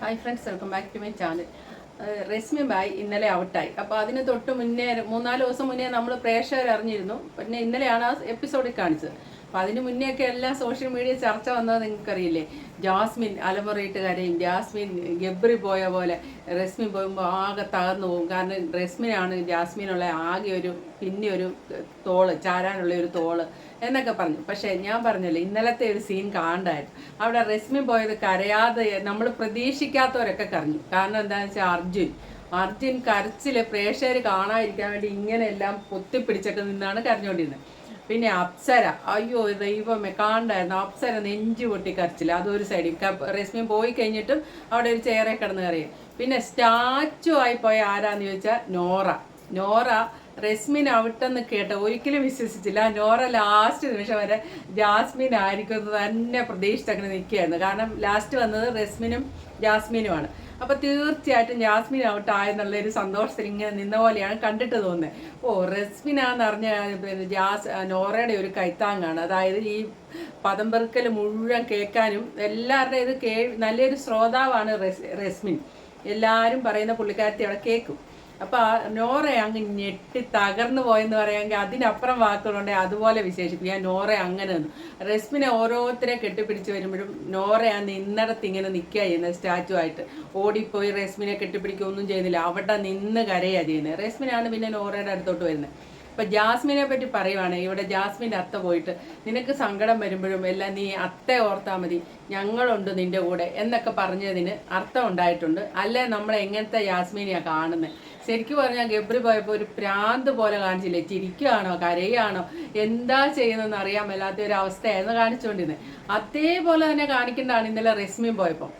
Hi friends welcome back to my channel Resmi bye ഇന്നലെ ഔട്ടായി അപ്പോൾ അതിന് തൊട്ട് മുന്നേ മൂന്നാൽ ദിവസം മുന്നേ നമ്മൾ പ്രേക്ഷകർ അറിഞ്ഞിരുന്നു പിന്നെ ഇന്നലെയാണ് ആ എപ്പിസോഡിൽ കാണിച്ചത്. അപ്പോൾ അതിന് മുന്നേ ഒക്കെ എല്ലാ സോഷ്യൽ മീഡിയ ചർച്ച വന്നത് നിങ്ങൾക്കറിയില്ലേ? ജാസ്മിൻ അലമുറയിട്ട് കരയും ജാസ്മിൻ ഗബ്രി പോയ പോലെ റസ്മിൻ പോകുമ്പോൾ ആകെ തകർന്നു പോകും. കാരണം റസ്മിനാണ് ജാസ്മിനുള്ള ആകെ ഒരു പിന്നെ ഒരു തോൾ ചാരാനുള്ള ഒരു തോൾ എന്നൊക്കെ പറഞ്ഞു. പക്ഷേ ഞാൻ പറഞ്ഞല്ലോ ഇന്നലത്തെ ഒരു സീൻ കാണണ്ടായിരുന്നു. അവിടെ റസ്മിൻ പോയത് കരയാതെ നമ്മൾ പ്രതീക്ഷിക്കാത്തവരൊക്കെ കരഞ്ഞു. കാരണം എന്താണെന്ന് വെച്ചാൽ അർജുൻ അർജുൻ കരച്ചിൽ പ്രേക്ഷകർ കാണാതിരിക്കാൻ വേണ്ടി ഇങ്ങനെയെല്ലാം പൊത്തിപ്പിടിച്ചൊക്കെ നിന്നാണ് കരഞ്ഞുകൊണ്ടിരുന്നത് പിന്നെ അപ്സര. അയ്യോ ദൈവമേ കാണണ്ടായിരുന്നു അപ്സര നെഞ്ചു പൊട്ടി കരച്ചില്ല അതൊരു സൈഡിൽ റെസ്മി പോയി കഴിഞ്ഞിട്ടും അവിടെ ഒരു ചെയറേ കിടന്ന് കറിയും പിന്നെ സ്റ്റാച്ചു ആയി പോയ ആരാന്ന് ചോദിച്ചാൽ നോറ. നോറ റെസ്മിൻ ഔട്ടെന്ന് കേട്ട. ഒരിക്കലും വിശ്വസിച്ചില്ല. നോറ ലാസ്റ്റ് നിമിഷം വരെ ജാസ്മിൻ ആയിരിക്കും തന്നെ പ്രതീക്ഷിച്ചങ്ങനെ നിൽക്കുകയായിരുന്നു. കാരണം ലാസ്റ്റ് വന്നത് റെസ്മിനും ജാസ്മിനുമാണ്. അപ്പൊ തീർച്ചയായിട്ടും ജാസ്മിൻ ഔട്ട് ആയെന്നുള്ള ഒരു സന്തോഷത്തിൽ ഇങ്ങനെ നിന്ന പോലെയാണ് കണ്ടിട്ട് തോന്നുന്നത്. ഓ റെസ്മിനാന്ന് അറിഞ്ഞ പിന്നെ ജാസ് നോറയുടെ ഒരു കൈത്താങ്ങാണ്. അതായത് ഈ പദം പെറുക്കൽ മുഴുവൻ കേൾക്കാനും എല്ലാവരുടെയും ഇത് കേ നല്ലൊരു ശ്രോതാവാണ് റെസ് റെസ്മിൻ. എല്ലാവരും പറയുന്ന പുള്ളിക്കാരത്തി അവിടെ കേൾക്കും. അപ്പൊ ആ നോറ അങ്ങ് ഞെട്ടി തകർന്നു പോയെന്ന് പറയാമെങ്കിൽ അതിനപ്പുറം വാക്കുകളുണ്ട് അതുപോലെ വിശേഷിപ്പിക്കാൻ നോറ അങ്ങനെ റെസ്മിനെ ഓരോരുത്തരെ കെട്ടിപ്പിടിച്ച് വരുമ്പോഴും നോറ ആ ഇന്നടത്ത് ഇങ്ങനെ നിൽക്കുക ചെയ്യുന്നത് സ്റ്റാച്ചു ആയിട്ട്. ഓടിപ്പോയി റെസ്മിനെ കെട്ടിപ്പിടിക്കുകയൊന്നും ചെയ്യുന്നില്ല. അവിടെ നിന്ന് കരയാണ് ചെയ്യുന്നത്. റെസ്മിനാണ് പിന്നെ നോറയുടെ അടുത്തോട്ട് വരുന്നത്. ഇപ്പൊ ജാസ്മിനെ പറ്റി പറയുവാണെങ്കിൽ ഇവിടെ ജാസ്മിന്റെ അത്ത പോയിട്ട് നിനക്ക് സങ്കടം വരുമ്പോഴും എല്ലാം നീ അത്തെ ഓർത്താൽ മതി. ഞങ്ങളുണ്ട് നിന്റെ കൂടെ എന്നൊക്കെ പറഞ്ഞതിന് അർത്ഥം ഉണ്ടായിട്ടുണ്ട്. അല്ലേ? നമ്മൾ എങ്ങനത്തെ ജാസ്മിനെയാണ് കാണുന്നത് ശരിക്കും പറഞ്ഞാൽ ഗബ്രി പോയപ്പോൾ ഒരു പ്രാന്ത് പോലെ കാണിച്ചില്ലേ? ചിരിക്കുകയാണോ കരയുകയാണോ എന്താ ചെയ്യുന്നതെന്ന് അറിയാൻ മേലാത്ത ഒരു അവസ്ഥയായിരുന്നു കാണിച്ചുകൊണ്ടിരുന്നത് അതേപോലെ തന്നെ കാണിക്കേണ്ടതാണ് ഇന്നലെ റെസ്മിൻ പോയപ്പോൾ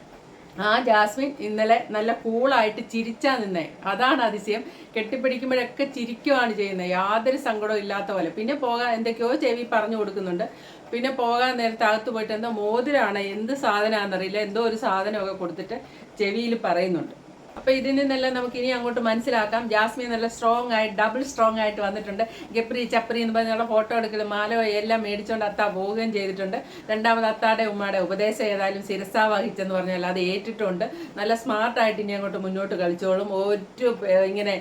ആ ജാസ്മിൻ ഇന്നലെ നല്ല കൂളായിട്ട് ചിരിച്ചാ നിന്നേ. അതാണ് അതിശയം. കെട്ടിപ്പിടിക്കുമ്പോഴൊക്കെ ചിരിക്കുവാണ് ചെയ്യുന്നത് യാതൊരു സങ്കടവും ഇല്ലാത്ത പോലെ. പിന്നെ പോകാൻ എന്തൊക്കെയോ ചെവി പറഞ്ഞു കൊടുക്കുന്നുണ്ട്. പിന്നെ പോകാൻ നേരത്തെ അകത്ത് പോയിട്ട് എന്തോ മോതിരാണ് എന്ത് സാധനമാണെന്നറിയില്ല എന്തോ ഒരു സാധനമൊക്കെ കൊടുത്തിട്ട് ചെവിയിൽ പറയുന്നുണ്ട്. അപ്പൊ ഇതിൽ നിന്നെല്ലാം നമുക്ക് ഇനി അങ്ങോട്ട് മനസ്സിലാക്കാം. ജാസ്മിൻ നല്ല സ്ട്രോങ് ആയിട്ട് ഡബിൾ സ്ട്രോങ് ആയിട്ട് വന്നിട്ടുണ്ട്. ഗപ്രി ചപ്രി എന്ന് പറഞ്ഞുള്ള ഫോട്ടോ എടുക്കലും മാലോ എല്ലാം മേടിച്ചുകൊണ്ട് അത്ത പോവുകയും ചെയ്തിട്ടുണ്ട്. രണ്ടാമത് അത്താടെ ഉമ്മയുടെ ഉപദേശം ഏതായാലും ശിരസ വഹിച്ചെന്ന് പറഞ്ഞാൽ അത് ഏറ്റിട്ടുണ്ട്. നല്ല സ്മാർട്ടായിട്ട് ഇനി അങ്ങോട്ട് മുന്നോട്ട് കളിച്ചോളും. ഒരു ഇങ്ങനെ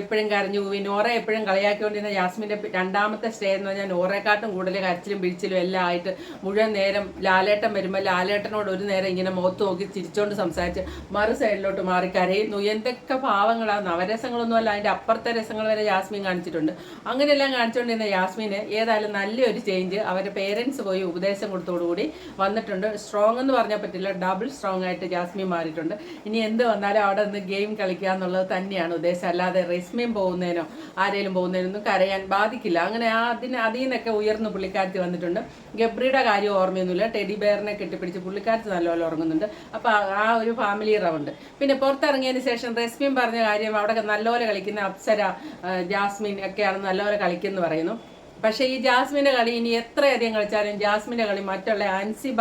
എപ്പോഴും കരഞ്ഞു പോയി നോറ എപ്പോഴും കളിയാക്കിക്കൊണ്ടിരുന്ന ജാസ്മിന്റെ രണ്ടാമത്തെ സ്റ്റേ എന്ന് പറഞ്ഞാൽ നോറേക്കാട്ടും കൂടുതൽ കരച്ചിലും പിടിച്ചിലും എല്ലാം ആയിട്ട് മുഴുവൻ നേരം ലാലേട്ടൻ വരുമ്പോൾ ലാലേട്ടനോട് ഒരു നേരം ഇങ്ങനെ മുഖത്ത് നോക്കി ചിരിച്ചോണ്ട് സംസാരിച്ച് മറു സൈഡിലോട്ട് മാറി കരയുന്നു എന്തൊക്കെ ഭാവങ്ങളാണ് നവരസങ്ങളൊന്നും അല്ല അതിന്റെ അപ്പുറത്തെ രസങ്ങൾ വരെ ജാസ്മിൻ കാണിച്ചിട്ടുണ്ട്. അങ്ങനെയെല്ലാം കാണിച്ചുകൊണ്ടിരുന്ന യാസ്മിന് ഏതായാലും നല്ലൊരു ചേഞ്ച് അവരുടെ പേരൻസ് പോയി ഉപദേശം കൊടുത്തോടുകൂടി വന്നിട്ടുണ്ട്. സ്ട്രോങ് എന്ന് പറഞ്ഞാൽ പറ്റില്ല ഡബിൾ സ്ട്രോങ് ആയിട്ട് ജാസ്മിൻ മാറിയിട്ടുണ്ട്. ഇനി എന്ത് വന്നാലും അവിടെ നിന്ന് ഗെയിം കളിക്കുക എന്നുള്ളത് തന്നെയാണ് ഉദ്ദേശം. അല്ലാതെ റെസ്മീൻ പോകുന്നതിനോ ആരെങ്കിലും പോകുന്നതിനൊന്നും കരയാൻ ബാധിക്കില്ല. അങ്ങനെ അതിന് അതിൽ നിന്നൊക്കെ ഉയർന്ന് പുള്ളിക്കാരത്തി വന്നിട്ടുണ്ട്. ഗബ്രിയുടെ കാര്യം ഓർമ്മയൊന്നുമില്ല. ടെഡി ബെയറിനെ കെട്ടിപ്പിടിച്ച് പുള്ളിക്കാരത്തി നല്ലപോലെ ഉറങ്ങുന്നുണ്ട്. അപ്പോൾ ആ ഒരു ഫാമിലി റൗണ്ട് പിന്നെ പുറത്തിറങ്ങിയതിന് ശേഷം റെസ്മിൻ പറഞ്ഞ കാര്യം അവിടെ നല്ലപോലെ കളിക്കുന്ന അപ്സര ജാസ്മിൻ ഒക്കെയാണ് നല്ലപോലെ കളിക്കുന്നു പറയുന്നു. പക്ഷേ ഈ ജാസ്മിന്റെ കളി ഇനി എത്രയധികം കളിച്ചാലും ജാസ്മിന്റെ കളി മറ്റുള്ള അൻസിബ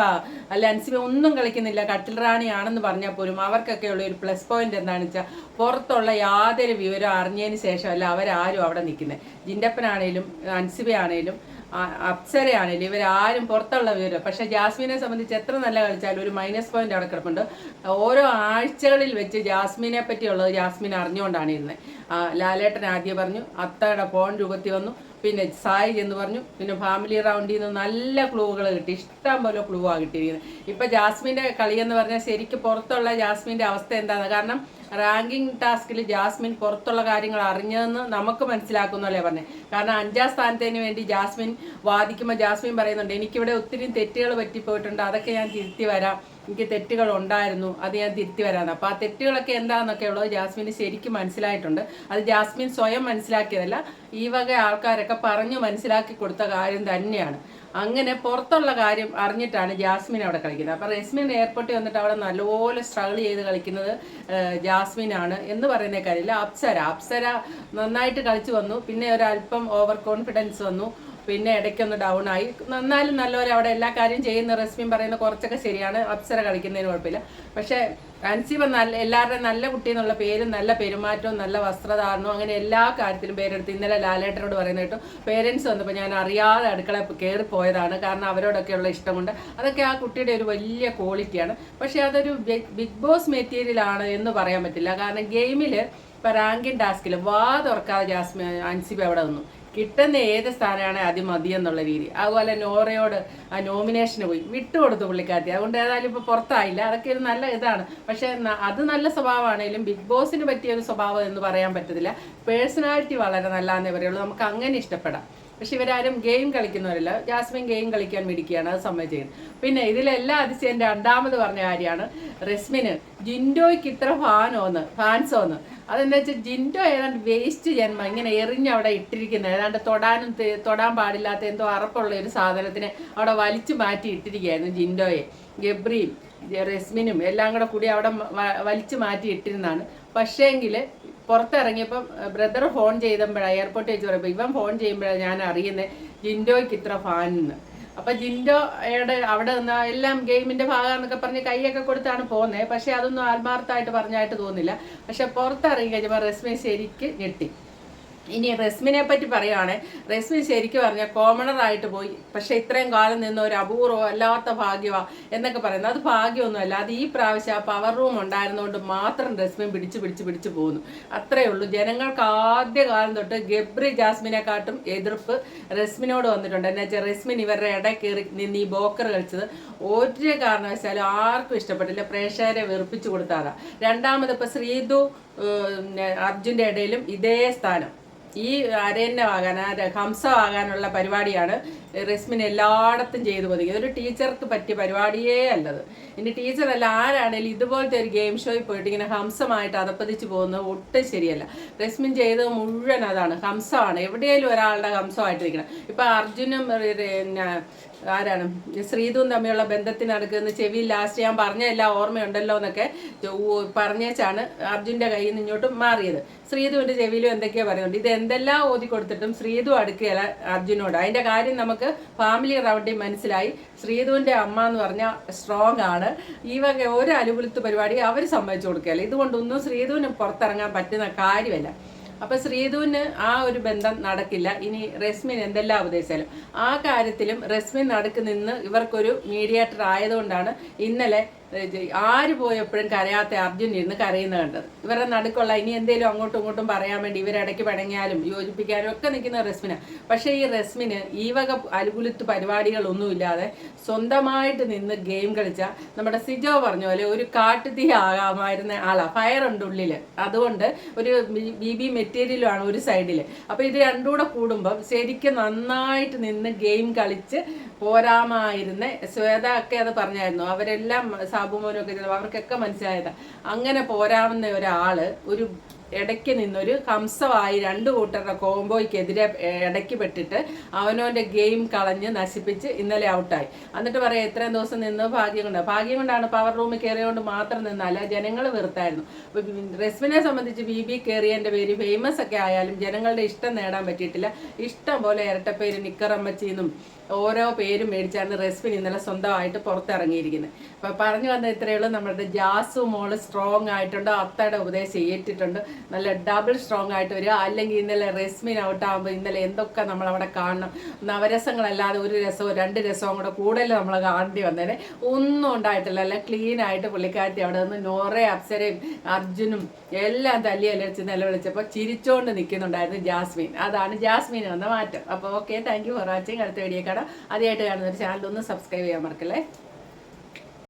അല്ല അൻസിബ ഒന്നും കളിക്കുന്നില്ല കട്ടിൽ റാണിയാണെന്ന് പറഞ്ഞാൽ പോലും അവർക്കൊക്കെ ഉള്ള ഒരു പ്ലസ് പോയിന്റ് എന്താണെന്ന് വെച്ചാൽ പുറത്തുള്ള യാതൊരു വിവരം അറിഞ്ഞതിന് ശേഷമല്ല അവരാരും അവിടെ നിൽക്കുന്നത്. ജിൻഡപ്പനാണേലും അൻസിബയാണേലും അപ്സരയാണേലും ഇവരാരും പുറത്തുള്ള വിവരം പക്ഷെ ജാസ്മിനെ സംബന്ധിച്ച് എത്ര നല്ല കളിച്ചാലും ഒരു മൈനസ് പോയിന്റ് അവിടെ കിടപ്പുണ്ട്. ഓരോ ആഴ്ചകളിൽ വെച്ച് ജാസ്മിനെ പറ്റിയുള്ളത് ജാസ്മിൻ അറിഞ്ഞുകൊണ്ടാണ് ഇരുന്നത്. ലാലേട്ടൻ ആദ്യം പറഞ്ഞു അത്തയുടെ ഫോൺ രൂപത്തിൽ വന്നു. പിന്നെ സായി എന്ന് പറഞ്ഞു. പിന്നെ ഫാമിലി റൗണ്ടിൽ നിന്ന് നല്ല ക്ലൂകൾ കിട്ടി. ഇഷ്ടം പോലെ ക്ലൂ ആ കിട്ടിയിരിക്കുന്നത്. ഇപ്പൊ ജാസ്മിന്റെ കളി എന്ന് പറഞ്ഞാൽ ശരിക്കും പുറത്തുള്ള ജാസ്മിന്റെ അവസ്ഥ എന്താണ് കാരണം റാങ്കിങ് ടാസ്കിൽ ജാസ്മിൻ പുറത്തുള്ള കാര്യങ്ങൾ അറിഞ്ഞതെന്ന് നമുക്ക് മനസ്സിലാക്കുന്നല്ലേ പറഞ്ഞത് കാരണം അഞ്ചാം സ്ഥാനത്തിന് വേണ്ടി ജാസ്മിൻ വാദിക്കുമ്പോൾ ജാസ്മിൻ പറയുന്നുണ്ട് എനിക്കിവിടെ ഒത്തിരി തെറ്റുകൾ പറ്റിപ്പോയിട്ടുണ്ട്. അതൊക്കെ ഞാൻ തിരുത്തി വരാം. എനിക്ക് തെറ്റുകൾ ഉണ്ടായിരുന്നു അത് ഞാൻ തിരുത്തി വരാന്ന് അപ്പോൾ ആ തെറ്റുകളൊക്കെ എന്താണെന്നൊക്കെ ഉള്ളത് ജാസ്മിന് ശരിക്കും മനസ്സിലായിട്ടുണ്ട്. അത് ജാസ്മിൻ സ്വയം മനസ്സിലാക്കിയതല്ല ഈ വക ആൾക്കാരൊക്കെ പറഞ്ഞു മനസ്സിലാക്കി കൊടുത്ത കാര്യം തന്നെയാണ്. അങ്ങനെ പുറത്തുള്ള കാര്യം അറിഞ്ഞിട്ടാണ് ജാസ്മിൻ അവിടെ കളിക്കുന്നത്. അപ്പോൾ റെസ്മിൻ എയർപോർട്ടിൽ വന്നിട്ട് അവിടെ നല്ലപോലെ സ്ട്രഗിൾ ചെയ്ത് കളിക്കുന്നത് ജാസ്മിൻ ആണ് എന്ന് പറയുന്ന കാര്യമില്ല. അപ്സര. അപ്സര നന്നായിട്ട് കളിച്ചു വന്നു. പിന്നെ ഒരല്പം ഓവർ കോൺഫിഡൻസ് വന്നു. പിന്നെ ഇടയ്ക്കൊന്ന് ഡൗൺ ആയി. നന്നാലും നല്ലവരെ അവിടെ എല്ലാ കാര്യം ചെയ്യുന്ന റെസ്മിയും പറയുന്ന കുറച്ചൊക്കെ ശരിയാണ്. അപ്സര കളിക്കുന്നതിന് കുഴപ്പമില്ല. പക്ഷേ അൻസിബ നല്ല എല്ലാവരുടെയും നല്ല കുട്ടി എന്നുള്ള പേരും നല്ല പെരുമാറ്റവും നല്ല വസ്ത്രധാരണവും അങ്ങനെ എല്ലാ കാര്യത്തിലും പേരെടുത്ത് ഇന്നലെ ലാലേട്ടനോട് പറയുന്ന കേട്ടു. പേരൻസ് വന്നപ്പോൾ ഞാൻ അറിയാതെ അടുക്കള കയറി പോയതാണ് കാരണം അവരോടൊക്കെയുള്ള ഇഷ്ടമുണ്ട്. അതൊക്കെ ആ കുട്ടിയുടെ ഒരു വലിയ ക്വാളിറ്റിയാണ് പക്ഷേ അതൊരു ബിഗ് ബോസ് മെറ്റീരിയലാണ് എന്ന് പറയാൻ പറ്റില്ല. കാരണം ഗെയിമിൽ ഇപ്പം റാങ്കിൻ ടാസ്കിൽ വാ തുറക്കാതെ ജാസ്മി അൻസിബ അവിടെ നിന്നു. കിട്ടുന്ന ഏത് സ്ഥാനമാണ് ആദ്യം മതി എന്നുള്ള രീതി. അതുപോലെ നോറയോട് ആ നോമിനേഷന് പോയി. വിട്ടുകൊടുത്തു പുള്ളിക്കാരത്തി. അതുകൊണ്ട് ഏതായാലും ഇപ്പോൾ പുറത്തായില്ല. അതൊക്കെ ഒരു നല്ല ഇതാണ്. പക്ഷേ അത് നല്ല സ്വഭാവമാണെങ്കിലും ബിഗ് ബോസിന് പറ്റിയ ഒരു സ്വഭാവം എന്ന് പറയാൻ പറ്റത്തില്ല. പേഴ്സണാലിറ്റി വളരെ നല്ലതെന്നേ പറയുള്ളൂ. നമുക്ക് അങ്ങനെ ഇഷ്ടപ്പെടാം. പക്ഷെ ഇവരാരും ഗെയിം കളിക്കുന്നവരല്ല. ജാസ്മിൻ ഗെയിം കളിക്കാൻ മിടിക്കുകയാണ് അത് സമ്മതിച്ചത് പിന്നെ ഇതിലെല്ലാം അതിശയം രണ്ടാമത് പറഞ്ഞ കാര്യമാണ്. റെസ്മിന് ജിൻഡോയ്ക്ക് ഇത്ര ഫാനോന്ന് ഫാൻസോന്ന്. അതെന്താ വെച്ചാൽ ജിൻഡോ ഏതാണ്ട് വേസ്റ്റ് ജന്മം. ഇങ്ങനെ എറിഞ്ഞ് അവിടെ ഇട്ടിരിക്കുന്നത് ഏതാണ്ട് തൊടാനും തൊടാൻ പാടില്ലാത്ത എന്തോ അറപ്പുള്ള ഒരു സാധനത്തിനെ അവിടെ വലിച്ചു മാറ്റി ഇട്ടിരിക്കുകയായിരുന്നു ജിൻഡോയെ. ഗബ്രിയും റെസ്മിനും എല്ലാം കൂടെ കൂടി അവിടെ വലിച്ചു മാറ്റി ഇട്ടിരുന്നാണ് പക്ഷേങ്കിൽ പുറത്തിറങ്ങിയപ്പം ബ്രദർ ഫോൺ ചെയ്തപ്പോഴാണ് എയർപോർട്ടിൽ വെച്ച് പറയുമ്പോൾ ഇവൻ ഫോൺ ചെയ്യുമ്പോഴാണ് ഞാൻ അറിയുന്നത് ജിൻഡോയ്ക്ക് ഇത്ര ഫാൻ എന്ന് അപ്പൊ ജിൻഡോയുടെ അവിടെ നിന്ന് എല്ലാം ഗെയിമിന്റെ ഭാഗമാണെന്നൊക്കെ പറഞ്ഞ് കൈയൊക്കെ കൊടുത്താണ് പോകുന്നത് പക്ഷെ അതൊന്നും ആത്മാർത്ഥമായിട്ട് പറഞ്ഞായിട്ട് തോന്നില്ല. പക്ഷെ പുറത്തിറങ്ങി കഴിഞ്ഞപ്പോൾ റസ്മി ശരിക്ക് ഞെട്ടി. ഇനി റസ്മിനെ പറ്റി പറയുകയാണെ റസ്മി ശരിക്കും പറഞ്ഞാൽ കോമണർ ആയിട്ട് പോയി. പക്ഷെ ഇത്രയും കാലം നിന്ന് ഒരു അപൂർവം അല്ലാത്ത ഭാഗ്യമാ എന്നൊക്കെ പറയുന്നത് അത് ഭാഗ്യമൊന്നുമല്ല. അത് ഈ പ്രാവശ്യം ആ പവർ റൂം ഉണ്ടായിരുന്നുകൊണ്ട് മാത്രം റെസ്മി പിടിച്ച് പിടിച്ച് പിടിച്ച് പോകുന്നു അത്രയേ ഉള്ളൂ. ജനങ്ങൾക്ക് ആദ്യ കാലം തൊട്ട് ഗബ്രി ജാസ്മിനെക്കാട്ടും എതിർപ്പ് റസ്മിനോട് വന്നിട്ടുണ്ട്. എന്നാ വെച്ചാൽ റസ്മിൻ ഇവരുടെ ഇടയിൽ കയറി നിന്ന് ഈ ബോക്കർ കളിച്ചത് ഒരു കാരണവശാലും ആർക്കും ഇഷ്ടപ്പെട്ടില്ല. പ്രേക്ഷകരെ വെറുപ്പിച്ചു കൊടുത്താതാ. രണ്ടാമത് ഇപ്പൊ ശ്രീതു അർജുന്റെ ഇടയിലും ഇതേ സ്ഥാനം. ഈ അരയന്നമാകാൻ ആ ഹംസമാകാനുള്ള പരിപാടിയാണ് റസ്മിൻ എല്ലായിടത്തും ചെയ്തു പതിക്കുക ഇതൊരു ടീച്ചർക്ക് പറ്റിയ പരിപാടിയേ അല്ലത്. ഇനി ടീച്ചറല്ല ആരാണേലും ഇതുപോലത്തെ ഒരു ഗെയിം ഷോയിൽ പോയിട്ട് ഇങ്ങനെ ഹംസമായിട്ട് അതപ്പതിച്ച് പോകുന്നത് ഒട്ടും ശരിയല്ല. റെസ്മിൻ ചെയ്തത് മുഴുവൻ അതാണ് ഹംസമാണ്. എവിടെയെങ്കിലും ഒരാളുടെ ഹംസമായിട്ട് നിൽക്കണം ഇപ്പം അർജുനും ആരാണ്? ശ്രീതുവും തമ്മിലുള്ള ബന്ധത്തിന് നടക്കുന്ന ചെവിയിൽ ലാസ്റ്റ് ഞാൻ പറഞ്ഞ എല്ലാ ഓർമ്മയുണ്ടല്ലോ എന്നൊക്കെ പറഞ്ഞേച്ചാണ് അർജുന്റെ കയ്യിൽ നിന്ന് ഇങ്ങോട്ട് മാറിയത്. ശ്രീതുവിന്റെ ചെവിയിലും എന്തൊക്കെയോ പറയുന്നുണ്ട്. ഇത് എന്തെല്ലാം ഓതി കൊടുത്തിട്ടും ശ്രീതു അടുക്കുകയല്ല അർജുനോട്. അതിന്റെ കാര്യം നമുക്ക് ഫാമിലി റൗണ്ടി മനസ്സിലായി. ശ്രീധുവിന്റെ അമ്മ എന്ന് പറഞ്ഞാൽ സ്ട്രോങ് ആണ്. ഈ വക ഒരു അലുകുലുത്ത് പരിപാടി അവർ സമ്മതിച്ചു കൊടുക്കുകയല്ല. ഇതുകൊണ്ടൊന്നും ശ്രീധുവിന് പുറത്തിറങ്ങാൻ പറ്റുന്ന കാര്യമല്ല. അപ്പൊ ശ്രീധുവിന് ആ ഒരു ബന്ധം നടക്കില്ല. ഇനി റസ്മിൻ എന്തെല്ലാം ഉപദേശിച്ചാലും ആ കാര്യത്തിലും റസ്മിൻ നടുക്ക് നിന്ന് ഇവർക്കൊരു മീഡിയേറ്റർ ആയതുകൊണ്ടാണ് ഇന്നലെ ആര് പോയപ്പോഴും കരയാത്ത അർജുൻ ഇരുന്ന് കരയുന്ന കണ്ടത്. ഇവരുടെ നടുക്കുള്ള ഇനി എന്തെങ്കിലും അങ്ങോട്ടും ഇങ്ങോട്ടും പറയാൻ വേണ്ടി ഇവരിടയ്ക്ക് പിണങ്ങിയാലും യോജിപ്പിക്കാനും ഒക്കെ നിൽക്കുന്ന റസ്മിന്. പക്ഷേ ഈ റസ്മിന് ഈ വക അലുകുലുത്ത് പരിപാടികളൊന്നുമില്ലാതെ സ്വന്തമായിട്ട് നിന്ന് ഗെയിം കളിച്ച നമ്മുടെ സിജോ പറഞ്ഞ പോലെ ഒരു കാട്ടുതീ ആകാമായിരുന്ന ആളാ. ഫയർ ഉണ്ട് ഉള്ളിൽ. അതുകൊണ്ട് ഒരു ബി ബി മെറ്റീരിയലുമാണ് ഒരു സൈഡിൽ അപ്പോൾ ഇത് രണ്ടും കൂടെ കൂടുമ്പം ശരിക്കും നന്നായിട്ട് നിന്ന് ഗെയിം കളിച്ച് പോരാമായിരുന്ന ശ്വേത ഒക്കെ അത് പറഞ്ഞായിരുന്നു. അവരെല്ലാം സാബുമോനും ഒക്കെ ചെയ്തു അവർക്കൊക്കെ മനസ്സിലായത്. അങ്ങനെ പോരാവുന്ന ഒരാൾ ഒരു ഇടയ്ക്ക് നിന്നൊരു ഹംസമായി രണ്ട് കൂട്ടരുടെ കോംബോയ്ക്കെതിരെ ഇടയ്ക്ക് പെട്ടിട്ട് അവനോന്റെ ഗെയിം കളഞ്ഞ് നശിപ്പിച്ച് ഇന്നലെ ഔട്ടായി. എന്നിട്ട് പറയാം എത്രയും ദിവസം നിന്ന് ഭാഗ്യം കൊണ്ട്. ഭാഗ്യം കൊണ്ടാണ് പവർ റൂമിൽ കയറിയോണ്ട് മാത്രം നിന്നല്ല ജനങ്ങൾ വെറുത്തായിരുന്നു. റെസ്മിനെ സംബന്ധിച്ച് ബി ബി കയറിയതിന്റെ പേര് ഫേമസ് ഒക്കെ ആയാലും ജനങ്ങളുടെ ഇഷ്ടം നേടാൻ പറ്റിയിട്ടില്ല. ഇഷ്ടം പോലെ ഇരട്ടപ്പേര് നിക്കറമ്മച്ചിന്നും ഓരോ പേരും മേടിച്ചാണ് റെസിപ്പി ഇന്നലെ സ്വന്തമായിട്ട് പുറത്തിറങ്ങിയിരിക്കുന്നത്. അപ്പൊ പറഞ്ഞു വന്ന ഇത്രയേ ഉള്ളൂ. നമ്മുടെ ജാസു മോൾ സ്ട്രോങ് ആയിട്ടുണ്ട്. അത്തയുടെ ഉപദേശം ഏറ്റിട്ടുണ്ട് നല്ല ഡബിൾ സ്ട്രോങ് ആയിട്ട് വരിക. അല്ലെങ്കിൽ ഇന്നലെ റെസ്മിൻ ഔട്ടാകുമ്പോൾ ഇന്നലെ എന്തൊക്കെ നമ്മൾ അവിടെ കാണണം. നവരസങ്ങളല്ലാതെ ഒരു രസവും രണ്ട് രസവും കൂടെ കൂടുതൽ നമ്മൾ കാണേണ്ടി വന്നേനെ. ഒന്നും ഉണ്ടായിട്ടില്ല. അല്ല ക്ലീൻ ആയിട്ട് പുള്ളിക്കാരത്തി അവിടെ നിന്ന് നോറെ അപ്സരയും അർജുനും എല്ലാം തല്ലി അലച്ച് നിലവിളിച്ചപ്പോൾ ചിരിച്ചോണ്ട് നിൽക്കുന്നുണ്ടായിരുന്നു ജാസ്മിൻ. അതാണ് ജാസ്മിൻ വന്ന മാറ്റം. അപ്പോൾ okay thank you for watching അടുത്ത വീഡിയോ കാണാം ആദ്യമായിട്ട് കാണുന്ന ഒരു ചാനൽ ഒന്ന് സബ്സ്ക്രൈബ് ചെയ്യാൻ മറക്കല്ലേ?